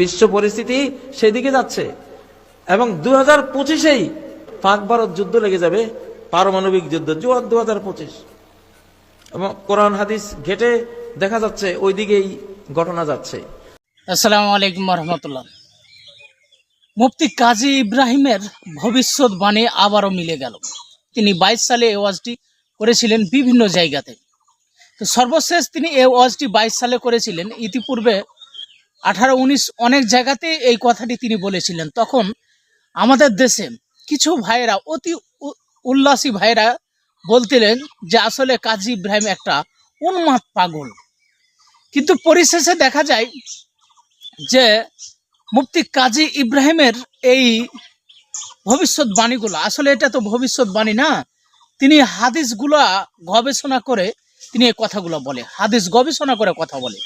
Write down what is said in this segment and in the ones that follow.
বিশ্ব পরিস্থিতি সেদিকে যাচ্ছে। এবং দু হাজার পঁচিশেই পাক ভারত যুদ্ধ লেগে যাবে, পারমাণবিক যুদ্ধ দু হাজার পঁচিশ। এবং কোরআন, হাদিস ঘেটে দেখা যাচ্ছে ওই দিকেই ঘটনা যাচ্ছে। আসসালামু আলাইকুম রহমতুল্লাহ মুফতি কাজী ইব্রাহিমের ভবিষ্যৎবাণী আবারও মিলে গেল। তিনি বাইশ সালে এই ওয়াজটি করেছিলেন বিভিন্ন জায়গাতে। তো সর্বশেষ তিনি এই ওয়াজটি বাইশ সালে করেছিলেন। ইতিপূর্বে আঠারো উনিশ অনেক জায়গাতে এই কথাটি তিনি বলেছিলেন। তখন আমাদের দেশে কিছু ভাইয়েরা, অতি উল্লাসী ভাইয়েরা বলতিলেন যে আসলে কাজী ইব্রাহিম একটা উন্মাদ পাগল। কিন্তু পরিশেষে দেখা যায় যে মুফতি কাজী ইব্রাহিমের এই ভবিষ্যৎবাণীগুলো আসলে এটা তো ভবিষ্যৎবাণী না, তিনি হাদিসগুলা গবেষণা করে তিনি এই কথাগুলো বলে, হাদিস গবেষণা করে কথা বলে।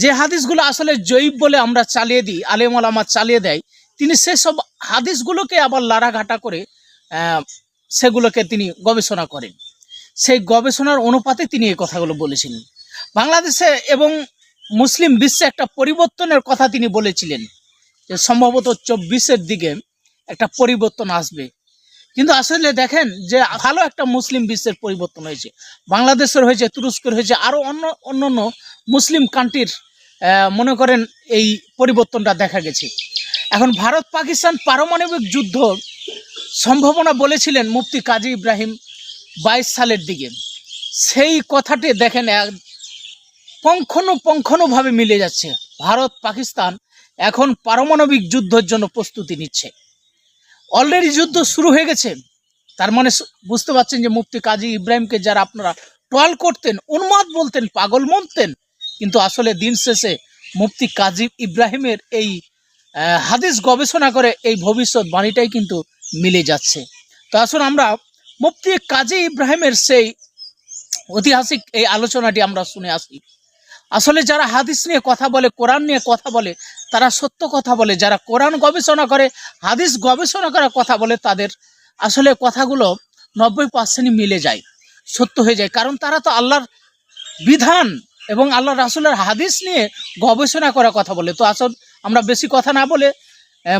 যে হাদিসগুলো আসলে জৈব বলে আমরা চালিয়ে দিই, আলেম আলামা চালিয়ে দেয়, তিনি সেসব হাদিসগুলোকে আবার লাড়াঘাটা করে সেগুলোকে তিনি গবেষণা করেন। সেই গবেষণার অনুপাতে তিনি এই কথাগুলো বলেছিলেন। বাংলাদেশে এবং মুসলিম বিশ্বে একটা পরিবর্তনের কথা তিনি বলেছিলেন, যে সম্ভবত চব্বিশের দিকে একটা পরিবর্তন আসবে। কিন্তু আসলে দেখেন যে ভালো একটা মুসলিম বিশ্বের পরিবর্তন হয়েছে। বাংলাদেশের হয়েছে, তুরস্কের হয়েছে আরও অন্য অন্যান্য মুসলিম কান্ট্রির মনে করেন এই পরিবর্তনটা দেখা গেছে। এখন ভারত পাকিস্তান পারমাণবিক যুদ্ধ সম্ভাবনা বলেছিলেন মুফতি কাজী ইব্রাহিম বাইশ সালের দিকে। সেই কথাটি দেখেন এক পঙ্খানুপঙ্খানুভাবে মিলে যাচ্ছে। ভারত পাকিস্তান এখন পারমাণবিক যুদ্ধের জন্য প্রস্তুতি নিচ্ছে। অলরেডি যুদ্ধ শুরু হয়ে গেছে। তার মানে বুঝতে পারছেন যে মুফতি কাজী ইব্রাহিমকে যারা আপনারা টল করতেন উন্মাদ বলতেন, পাগল মনতেন কিন্তু আসলে দিন শেষে মুফতি কাজী ইব্রাহিমের এই হাদিস গবেষণা করে এই ভবিষ্যৎ বাণীটাই কিন্তু মিলে যাচ্ছে। তো আসুন আমরা মুফতি কাজী ইব্রাহিমের সেই ঐতিহাসিক এই আলোচনাটি আমরা শুনে আসি। আসলে যারা হাদিস নিয়ে কথা বলে, কোরআন নিয়ে কথা বলে, তারা সত্য কথা বলে। যারা কোরআন গবেষণা করে, হাদিস গবেষণা করার কথা বলে, তাদের আসলে কথাগুলো নব্বই পার্সেন্টই মিলে যায়, সত্য হয়ে যায়। কারণ তারা তো আল্লাহর বিধান এবং আল্লাহ রাসুলের হাদিস নিয়ে গবেষণা করার কথা বলে। তো আসল আমরা বেশি কথা না বলে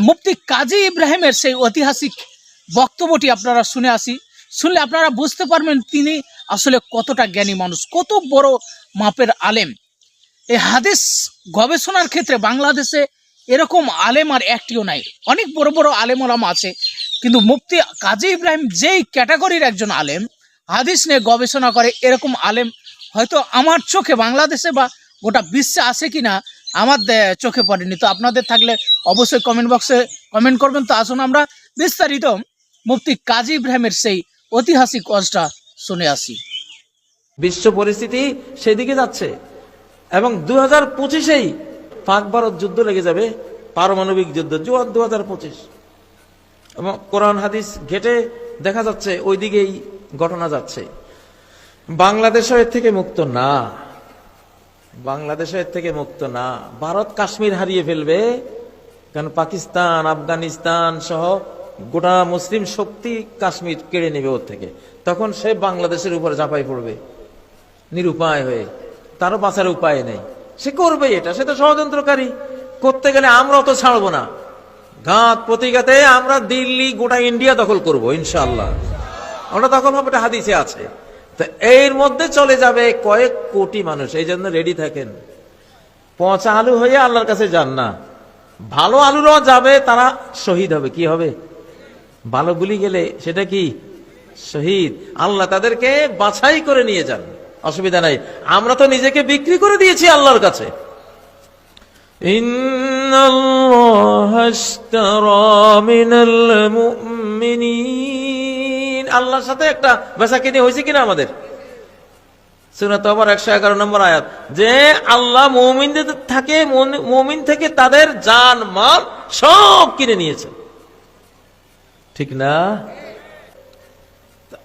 মুফতি কাজী ইব্রাহিমের সেই ঐতিহাসিক বক্তব্যটি আপনারা শুনে আসি। শুনলে আপনারা বুঝতে পারবেন তিনি আসলে কতটা জ্ঞানী মানুষ, কত বড় মাপের আলেম। এই হাদিস গবেষণার ক্ষেত্রে বাংলাদেশে এরকম আলেম আর একটিও নাই। অনেক বড় বড় আলেম ওলাম আছে, কিন্তু মুফতি কাজী ইব্রাহিম যেই ক্যাটাগরির একজন আলেম, হাদিস নিয়ে গবেষণা করে এরকম আলেম হয়তো আমার চোখে বাংলাদেশে বা গোটা বিশ্বে আছে কি না আমার চোখে পড়েনি। তো আপনাদের থাকলে অবশ্যই কমেন্ট বক্সে কমেন্ট করবেন। তো আসুন আমরা বিস্তারিত মুফতি কাজী ইব্রাহিমের সেই ঐতিহাসিক ওয়াজটা শুনে আসি। বিশ্ব পরিস্থিতি সেদিকে যাচ্ছে এবং দু হাজার পঁচিশেই পাক ভারত যুদ্ধ লেগে যাবে, পারমাণবিক যুদ্ধ দু হাজার পঁচিশ। এবং কোরআন হাদিস ঘেটে দেখা যাচ্ছে ওই দিকেই ঘটনা যাচ্ছে। বাংলাদেশও এর থেকে মুক্ত না। বাংলাদেশও এর থেকে মুক্ত না। ভারত কাশ্মীর হারিয়ে ফেলবে। কারণ পাকিস্তান, আফগানিস্তান সহ গোটা মুসলিম শক্তি কাশ্মীর কেড়ে নেবে ওর থেকে। তখন সে বাংলাদেশের উপরে ঝাঁপাই পড়বে। নিরুপায় হয়ে। তারও বাঁচার উপায় নেই। সে করবে এটা। সে তো ষড়যন্ত্রকারী। করতে গেলে আমরা তো ছাড়বো না। ঘাত প্রতিঘাতে আমরা দিল্লি, গোটা ইন্ডিয়া দখল করব ইনশাল্লাহ আমরা দখল হবে এটা হাদিসে আছে। তো এর মধ্যে চলে যাবে কয়েক কোটি মানুষ, এই জন্য রেডি থাকেন। পচা আলু হয়ে আল্লাহর কাছে যান না। ভালো আলুরাও যাবে, তারা শহীদ হবে। কি হবে? ভালোগুলি গেলে সেটা কি? শহীদ। আল্লাহ তাদেরকে বাছাই করে নিয়ে যান। অসুবিধা নাই। আমরা তো নিজেকে বিক্রি করে দিয়েছি আল্লাহর কাছে। ইন্নাল্লাহ আশতারা মিনাল মুমিনিন। আল্লাহর সাথে একটা বেচা কিনে হয়েছে কিনা আমাদের? একশো এগারো নম্বর আয়াত। যে আল্লাহ থাকে থেকে তাদের মাল সব কিনে নিয়েছে। ঠিক না?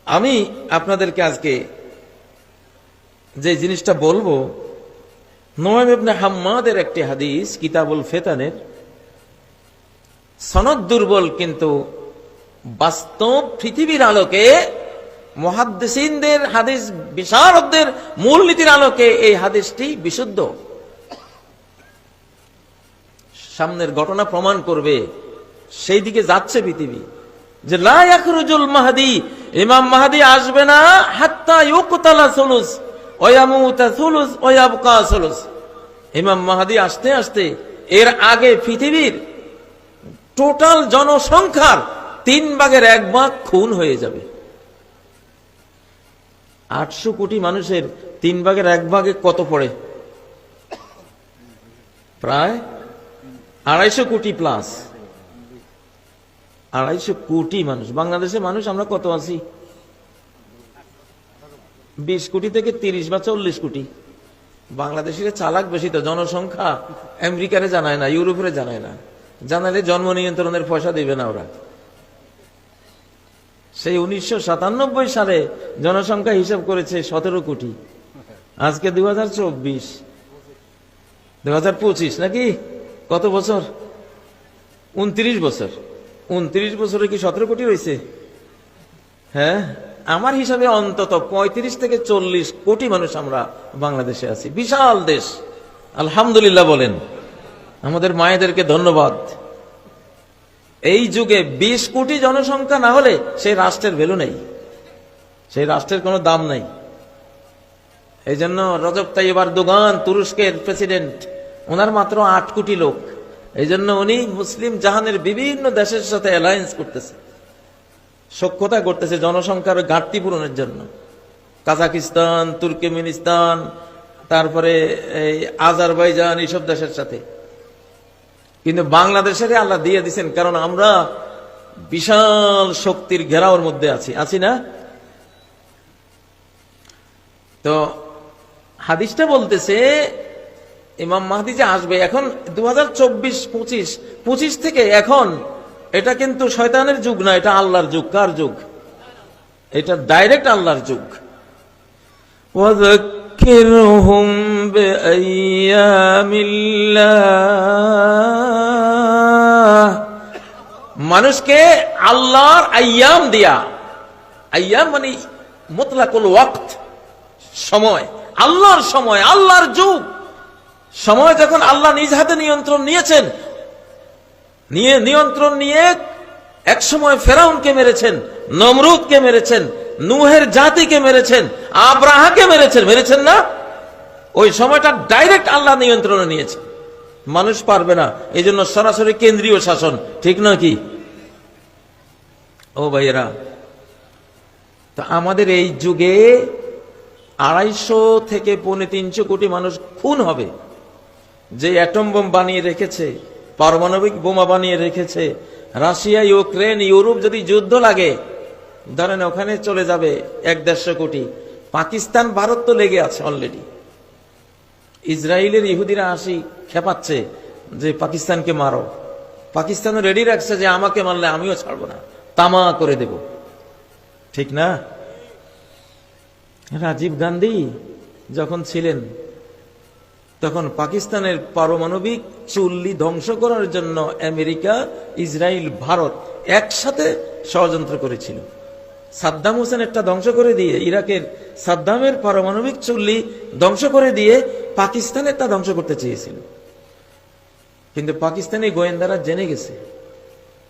আমি আপনাদেরকে আজকে যে জিনিসটা বলব নোয়েব ইবনে হাম্মাদের একটি হাদিস, কিতাবুল ফেতানের। সনদ দুর্বল কিন্তু বাস্তব পৃথিবীর আলোকে, মহাদ্দেসিনদের হাদিস বিশারদদের মূলনীতির আলোকে এই হাদিসটি বিশুদ্ধ। সামনের ঘটনা প্রমাণ করবে, সেই দিকে যাচ্ছে পৃথিবী। যে লাখরুজুল মাহাদি, ইমাম মাহাদি আসবে না, হাত্তা ইউকতালা সুলুস ওয়ামুতা সুলুস ওয়াবকা সুলুস। ইমাম মাহাদি আসতে আসতে, এর আগে পৃথিবীর টোটাল জনসংখ্যার তিন ভাগের এক ভাগ খুন হয়ে যাবে। আটশো কোটি মানুষের তিন ভাগের এক ভাগে কত পড়ে? প্রায় আড়াইশো কোটি প্লাস আড়াইশো কোটি মানুষ। বাংলাদেশের মানুষ আমরা কত আছি? বিশ কোটি থেকে তিরিশ বা চল্লিশ কোটি। বাংলাদেশের চালাক বেশি তো, জনসংখ্যা আমেরিকারে জানায় না, ইউরোপের জানায় না। জানালে জন্ম নিয়ন্ত্রণের পয়সা দেবে না ওরা। সেই উনিশশো সাতানব্বই সালে জনসংখ্যা হিসাব করেছে সতেরো কোটি। আজকে দু হাজার চব্বিশ। দু হাজার পঁচিশ নাকি? কত বছর? উনত্রিশ বছর। উনত্রিশ বছরে কি সতেরো কোটি হয়েছে? হ্যাঁ আমার হিসাবে অন্তত পঁয়ত্রিশ থেকে চল্লিশ কোটি মানুষ আমরা বাংলাদেশে আছি। বিশাল দেশ। আলহামদুলিল্লাহ বলেন। আমাদের মায়েদেরকে ধন্যবাদ। এই যুগে বিশ কোটি জনসংখ্যা না হলে সেই রাষ্ট্রের ভ্যালু নেই। সেই রাষ্ট্রের কোনো দাম নেই। এই জন্য রজব তাইবার দোগান তুরস্কের প্রেসিডেন্ট ওনার মাত্র আট কোটি লোক। এই জন্য উনি মুসলিম জাহানের বিভিন্ন দেশের সাথে অ্যালায়েন্স করতেছে। সক্ষতা করতেছে জনসংখ্যার ঘাটতি পূরণের জন্য। কাজাকিস্তান তুর্কমেনিস্তান, তারপরে এই আজারবাইজান, এইসব দেশের সাথে। কিন্তু বাংলাদেশের আল্লাহ দিয়ে দিচ্ছেন কারণ আমরা বিশাল শক্তির ঘেরাওর মধ্যে আছি। আছি না? তো হাদিসটা বলতেছে, ইমাম মাহাদি যে আসবে, এখন দু হাজার চব্বিশ, পঁচিশ পঁচিশ থেকে এখন, এটা কিন্তু শয়তানের যুগ না, এটা আল্লাহর যুগ। কার যুগ? এটা ডাইরেক্ট আল্লাহর যুগ। হুম بأيام الله মানুষকে আল্লাহর আয়াম দিয়া আয়াম মানে মুতলাকুল ওয়াক্ত সময় আল্লাহর সময় আল্লাহর যুগ সময় যখন আল্লাহ নিজ হাতে নিয়ন্ত্রণ নিয়েছেন নিয়ে নিয়ন্ত্রণ নিয়ে এক সময় ফেরাউনকে মেরেছেন নমরুদকে মেরেছেন নুহের জাতিকে মেরেছেন আব্রাহাকে মেরেছেন মেরেছেন না ওই সময়টা ডাইরেক্ট আল্লাহ নিয়ন্ত্রণে নিয়েছে। মানুষ পারবে না। এই জন্য সরাসরি কেন্দ্রীয় শাসন, ঠিক না কি? ও ভাইয়েরা, তো আমাদের এই যুগে আড়াইশো থেকে পৌনে তিনশো কোটি মানুষ খুন হবে। যে অ্যাটম বোম বানিয়ে রেখেছে, পারমাণবিক বোমা বানিয়ে রেখেছে, রাশিয়া, ইউক্রেন, ইউরোপ যদি যুদ্ধ লাগে, ধরেন ওখানে চলে যাবে এক দেড়শো কোটি। পাকিস্তান, ভারত তো লেগে আছে অলরেডি ইসরায়েলের ইহুদিরা আসি খেপাচ্ছে যে, পাকিস্তানকে মারো। পাকিস্তানও রেডি রাখছে যে, আমাকে মারলে আমিও ছাড়বো না। তামা করে দেব। ঠিক না? রাজীব গান্ধী যখন ছিলেন, তখন পাকিস্তানের পারমাণবিক চুল্লি ধ্বংস করার জন্য আমেরিকা ইসরায়েল ভারত একসাথে ষড়যন্ত্র করেছিল। সাদ্দাম হোসেন একটা ধ্বংস করে দিয়ে, ইরাকের সাদ্দামের পারমাণবিক চুল্লি ধ্বংস করে দিয়ে পাকিস্তানের তা ধ্বংস করতে চেয়েছিল। কিন্তু পাকিস্তানি গোয়েন্দারা জেনে গেছে,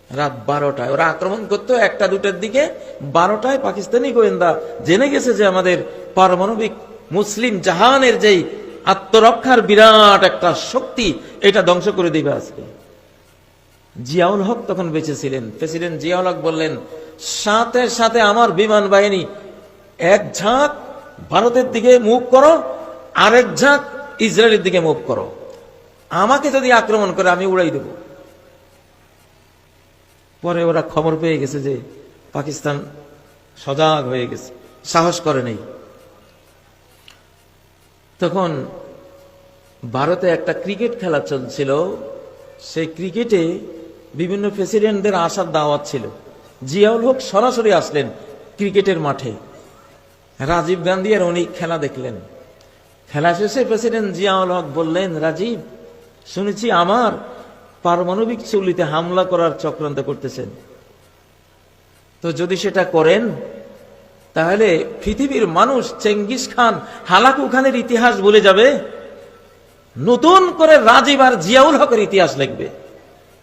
রাত বারোটায় ওরা আক্রমণ করতো একটা দুটার দিকে, বারোটায় পাকিস্তানি গোয়েন্দা জেনে গেছে যে আমাদের পারমাণবিক মুসলিম জাহানের যেই আত্মরক্ষার বিরাট একটা শক্তি, এটা ধ্বংস করে দিবে আজকে। জিয়াউল হক তখন বেঁচে ছিলেন। প্রেসিডেন্ট জিয়াউল হক বললেন, সাথে সাথে আমার বিমান বাহিনী, এক ঝাঁক ভারতের দিকে মুখ করো, আরেক ঝাঁক ইসরায়েলের দিকে মুভ করো। আমাকে যদি আক্রমণ করে, আমি উড়াই দেব। পরে ওরা খবর পেয়ে গেছে যে পাকিস্তান সজাগ হয়ে গেছে, সাহস করে নেই। তখন ভারতে একটা ক্রিকেট খেলা চলছিল। সেই ক্রিকেটে বিভিন্ন প্রেসিডেন্টদের আসার দাওয়াত ছিল। জিয়াউল হক সরাসরি আসলেন ক্রিকেটের মাঠে। রাজীব গান্ধী আর উনি খেলা দেখলেন। খেলা শেষে প্রেসিডেন্ট জিয়াউল হক বললেন, রাজীব, শুনেছি আমার পারমাণবিক চুল্লিতে হামলা করার চক্রান্ত করতেছেন। তো যদি সেটা করেন, তাহলে পৃথিবীর মানুষ চেঙ্গিস খান হালাকু খানের ইতিহাস বলে যাবে। নতুন করে রাজীব আর জিয়াউল হকের ইতিহাস লিখবে।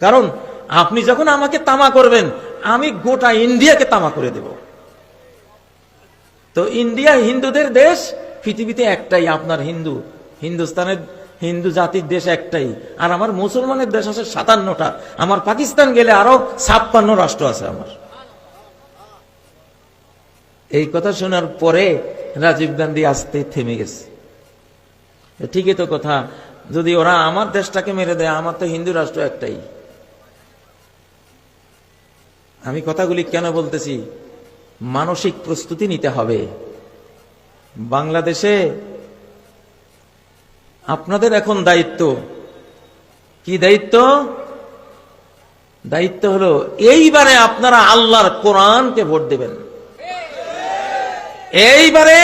কারণ আপনি যখন আমাকে তামা করবেন, আমি গোটা ইন্ডিয়াকে তামা করে দেব। তো ইন্ডিয়া হিন্দুদের দেশ পৃথিবীতে একটাই, আপনার হিন্দু। হিন্দুস্তানের হিন্দু জাতির দেশ একটাই। আর আমার মুসলমানের দেশ আছে সাতান্নটা। আমার পাকিস্তান গেলে আরও ছাপ্পান্ন রাষ্ট্র আছে আমার। এই কথা শোনার পরে রাজীব গান্ধী আসতে থেমে গেছে। ঠিকই তো কথা। যদি ওরা আমার দেশটাকে মেরে দেয়, আমার তো হিন্দু রাষ্ট্র একটাই। আমি কথাগুলি কেন বলতেছি? মানসিক প্রস্তুতি নিতে হবে। বাংলাদেশে আপনাদের এখন দায়িত্ব। কি দায়িত্ব? দায়িত্ব হলো, এইবারে আপনারা আল্লাহর কোরআনকে ভোট দেবেন। এইবারে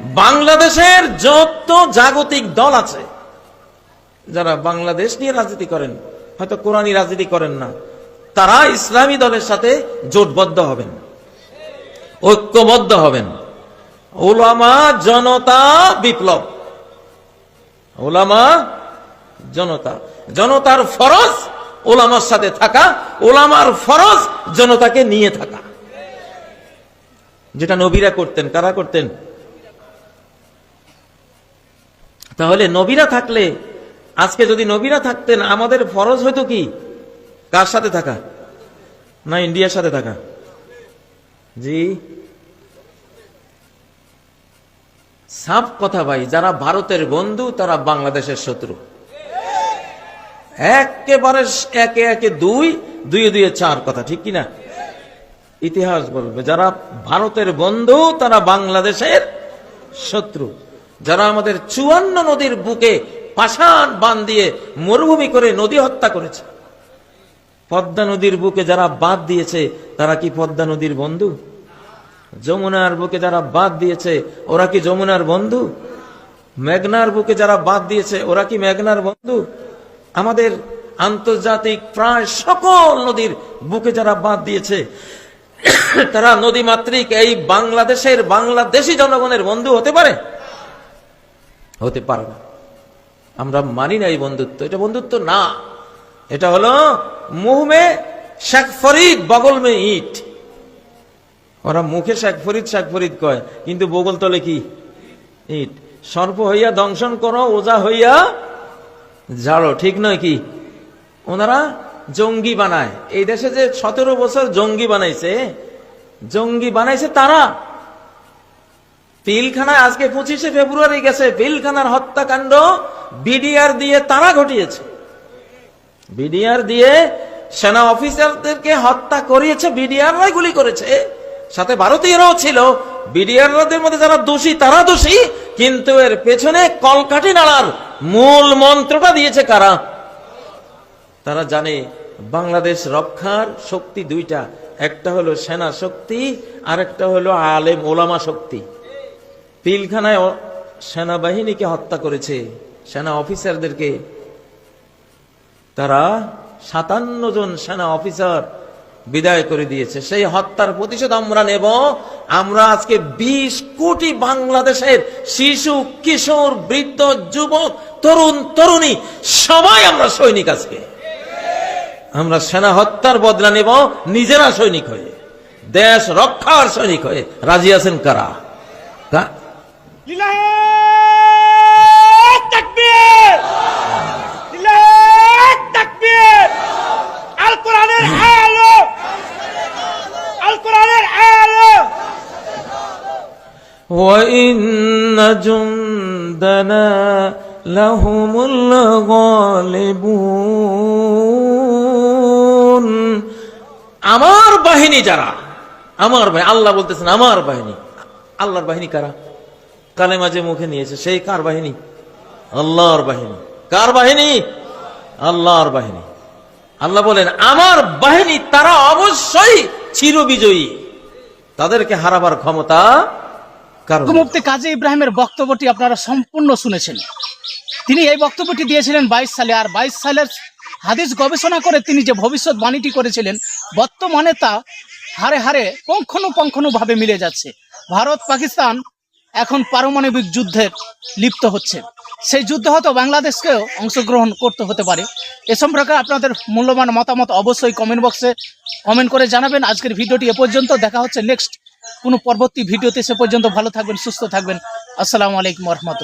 বাংলাদেশের যত জাগতিক দল আছে, যারা বাংলাদেশ নিয়ে রাজনীতি করেন, হয়তো কোরআনী রাজনীতি করেন না, তারা ইসলামী দলের সাথে জোটবদ্ধ হবেন, ঐক্যবদ্ধ হবেন। ওলামা জনতা বিপ্লব। ওলামা জনতা। জনতার ফরজ ওলামার সাথে থাকা ওলামার ফরজ জনতাকে নিয়ে থাকা। যেটা নবীরা করতেন, কারা করতেন? তাহলে নবীরা থাকলে, আজকে যদি নবীরা থাকতেন, আমাদের ফরজ হয়তো কি? কার সাথে থাকা? না, ইন্ডিয়ার সাথে থাকা। জি? সাফ কথা ভাই, যারা ভারতের বন্ধু, তারা বাংলাদেশের শত্রু। একেবারে একে একে দুই দুই দুই, চার কথা, ঠিক কিনা? ইতিহাস বলবে, যারা ভারতের বন্ধু, তারা বাংলাদেশের শত্রু। যারা আমাদের চুয়ান্ন নদীর বুকে পাষাণ বান দিয়ে মরুভূমি করে নদী হত্যা করেছে, পদ্মা নদীর বুকে যারা বাদ দিয়েছে, তারা কি পদ্মা নদীর বন্ধু? যমুনার বুকে যারা বাদ দিয়েছে, ওরা কি যমুনার বন্ধু? মেঘনার বুকে যারা বাদ দিয়েছে, ওরা কি মেঘনার বন্ধু? আমাদের আন্তর্জাতিক প্রায় সকল নদীর বুকে যারা বাদ দিয়েছে, তারা নদী মাতৃক এই বাংলাদেশের বাংলাদেশি জনগণের বন্ধু হতে পারে? হতে পারে না। আমরা মানি না এই বন্ধুত্ব। এটা বন্ধুত্ব না। এটা হলো মুহ মে শেখ ফরিদ বগল মে ইট। ওরা মুখে শেখ ফরিদ শেখ ফরিদ কয়, কিন্তু বগল তলে কি? ইট। সর্প হইয়া দংশন করো, ওজা হইয়া ঝাড়ো, ঠিক নয় কি? ওনারা জঙ্গি বানায়। এই দেশে যে সতেরো বছর জঙ্গি বানাইছে জঙ্গি বানাইছে তারা। পিলখানায় আজকে পঁচিশে ফেব্রুয়ারি গেছে, পিলখানার হত্যাকাণ্ড বিডিআর দিয়ে তারা ঘটিয়েছে। বিডিআর দিয়ে সেনা অফিসারদেরকে হত্যা করিয়েছে, বিডিআররাই গুলি করেছে। সাথে ভারতীয়রাও ছিল। বিডিআরদের মধ্যে যারা দোষী, তারা দোষী, কিন্তু এর পেছনে কলকাঠি নাড়ার মূল মন্ত্রটা দিয়েছে কারা? তারা জানে, বাংলাদেশ রক্ষার শক্তি দুইটা। একটা হলো সেনা শক্তি আর একটা হলো আলেম ওলামা শক্তি। পিলখানায় সেনাবাহিনীকে হত্যা করেছে। সেনা অফিসারদেরকে। তারা সাতান্ন জন সেনা অফিসার বিদায় করে দিয়েছে। সেই হত্যার প্রতিশোধ আমরা নেব। আমরা আজকে ২০ কোটি বাংলাদেশের শিশু, কিশোর, বৃদ্ধ, যুবক, তরুণ, তরুণী, সবাই আমরা সৈনিক আজকে। আমরা সেনা হত্যার বদলা নেব, নিজেরা সৈনিক হয়ে। দেশ রক্ষার সৈনিক হয়ে। রাজি আছেন কারা কা- লিল্লাহ তাকবীর লিল্লাহ তাকবীর আল কোরআনের আলো আল কোরআনের আলো وإن جندنا لهم الغالبون আমার বাহিনী যারা আমার বাহিনী আল্লাহ বলতেছেন আমার বাহিনী আল্লাহর বাহিনী কারা কালে মাঝে মুখে নিয়েছে সেই কার বাহিনী আল্লাহর বাহিনী কার বাহিনী আল্লাহর বাহিনী আল্লাহ বলেন আমার বাহিনী তারা অবশ্যই চিরবিজয়ী তাদেরকে হারাবার ক্ষমতা কারণ মুফতি কাজী ইব্রাহিমের বক্তব্যটি আপনারা সম্পূর্ণ শুনেছেন। তিনি এই বক্তব্যটি দিয়েছিলেন বাইশ সালে, আর বাইশ সালের হাদিস গবেষণা করে তিনি যে ভবিষ্যৎ বাণীটি করেছিলেন, বর্তমানে তা হারে হারে পঙ্খনুপঙ্খনুভাবে মিলে যাচ্ছে। ভারত, পাকিস্তান এখন পারমাণবিক যুদ্ধের লিপ্ত হচ্ছে। সেই যুদ্ধ হয়তো বাংলাদেশকেও অংশগ্রহণ করতে হতে পারে। এ সম্পর্কে আপনাদের মূল্যবান মতামত অবশ্যই কমেন্ট বক্সে কমেন্ট করে জানাবেন। আজকের ভিডিওটি এ পর্যন্ত। দেখা হচ্ছে নেক্সট কোনো পরবর্তী ভিডিওতে সে পর্যন্ত ভালো থাকবেন সুস্থ থাকবেন। আসসালামু আলাইকুম রহমতুল্লাহ।